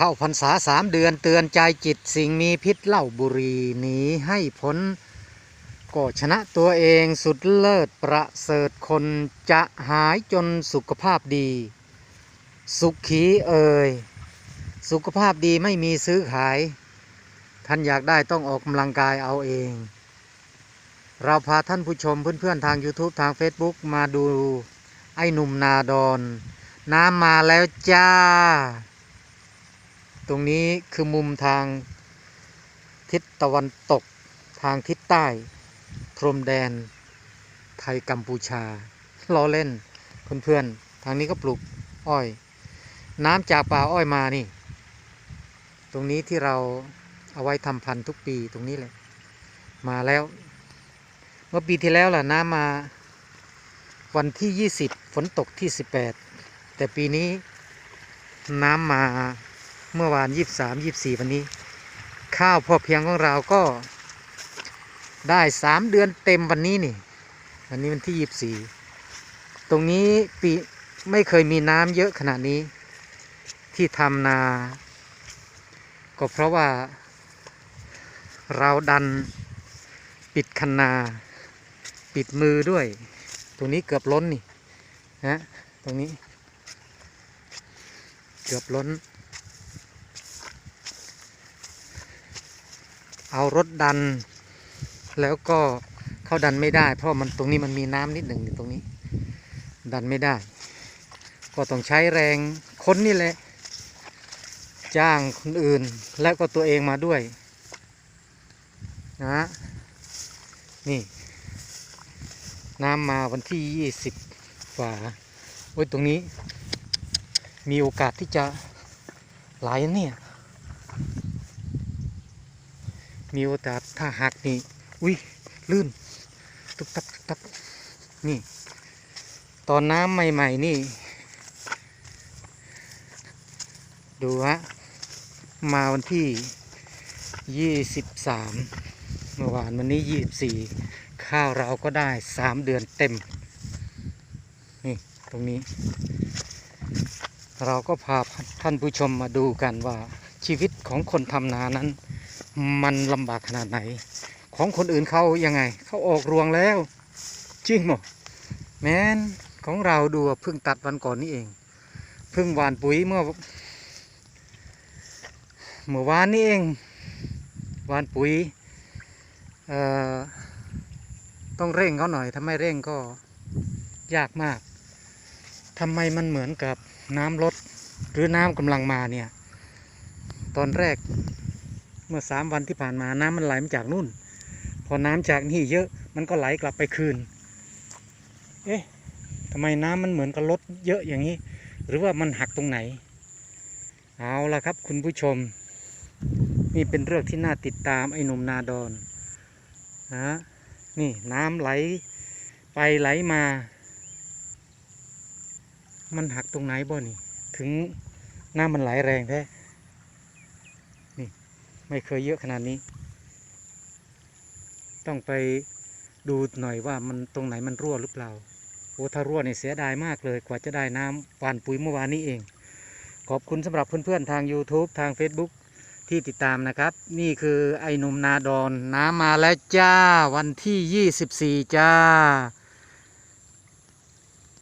เข้าพรรษาสามเดือนเตือนใจจิตสิ่งมีพิษเหล้าบุรีหนีให้พ้นก็ชนะตัวเองสุดเลิศประเสริฐคนจะหายจนสุขภาพดี สุขีเอ่ยสุขภาพดีไม่มีซื้อขาย ท่านอยากได้ต้องออกกำลังกายเอาเอง เราพาท่านผู้ชมเพื่อนๆ ทาง YouTube ทาง Facebook มาดูไอ้หนุ่มนาดอน น้ำมาแล้วจ้า ตรงนี้คือมุมทางทิศตะวันตกทางทิศใต้ พรมแดน ไทยกัมพูชาล้อเล่นเพื่อนๆทางนี้ก็ปลูกอ้อย น้ำจากป่าอ้อยมานี่ ตรงนี้ที่เราเอาไว้ทำพันธุ์ทุกปีตรงนี้เลยมาแล้ว เมื่อปีที่แล้วล่ะน้ำมาวันที่ 20 ฝนตกที่ 18 แต่ปีนี้น้ำมา เมื่อวาน23 24วันนี้ ข้าวพอเพียงของเราก็ได้3เดือนเต็มวันนี้นี่ วันนี้วันที่24ตรงนี้ปีไม่เคยมีน้ำเยอะขนาดนี้ ที่ทำนา ก็เพราะว่า เราดันปิดคันนา ปิดมือด้วย ตรงนี้เกือบล้นนี่นะตรงนี้ เกือบล้น เอารถดัน แล้วก็เข้าดันไม่ได้ เพราะมันตรงนี้มันมีน้ำนิดหนึ่งอยู่ตรงนี้ ดันไม่ได้ ก็ต้องใช้แรงคนนี่แหละ จ้างคนอื่น แล้วก็ตัวเองมาด้วยนะนี่ น้ำมาวันที่ยี่สิบฝาโอ้ยตรงนี้ มีโอกาสที่จะไหลเนี่ย มีโอกาสถ้าหักนี่อุ้ยลื่นตุกตักตุกตักนี่ ตอนน้ำใหม่ ๆ นี่ ดูฮะมาวันที่ยี่สิบสามเมื่อวานวันนี้ยี่สิบสี่ข้าวเราก็ได้สามเดือนเต็ม นี่ ตรงนี้ เราก็พาท่านผู้ชมมาดูกันว่าชีวิตของคนทำนานั้น มันลำบากขนาดไหน ของคนอื่นเขายังไง เขาออกรวงแล้ว จริงหมดแม้นของเราดูเพิ่งตัดวันก่อนนี้เอง เพิ่งหวานปุ๋ยเมื่อ เมื่อวานนี้เองหวานปุ๋ยต้องเร่งเขาหน่อยถ้าไม่เร่งก็ยากมากทำไมมันเหมือนกับน้ำลดหรือน้ำกำลังมาเนี่ย ตอนแรก เมื่อสามวันที่ผ่านมาน้ำมันไหลมาจากนู่น พอน้ำจากนี่เยอะมันก็ไหลกลับไปคืน เอ๊ะทำไมน้ำมันเหมือนกับลดเยอะอย่างนี้ หรือว่ามันหักตรงไหน เอาละครับคุณผู้ชม นี่เป็นเรื่องที่น่าติดตามไอ้หนุ่มนาดอนนะนี่น้ำไหลไปไหลมา มันหักตรงไหนบ่นี่ ถึงน้ำมันไหลแรงแท้ ไม่เคยเยอะขนาดนี้ ต้องไปดูหน่อยว่ามันตรงไหนมันรั่วหรือเปล่าโอ้ถ้ารั่วเนี่ยเสียดายมากเลยกว่าจะได้น้ำหวานปุ๋ยเมื่อวานนี้เอง ขอบคุณสำหรับเพื่อนๆทาง YouTube ทาง Facebook ที่ติดตามนะครับ นี่คือไอ้หนุ่มนาดอนน้ำมาแล้วจ้าวันที่ 24 จ้า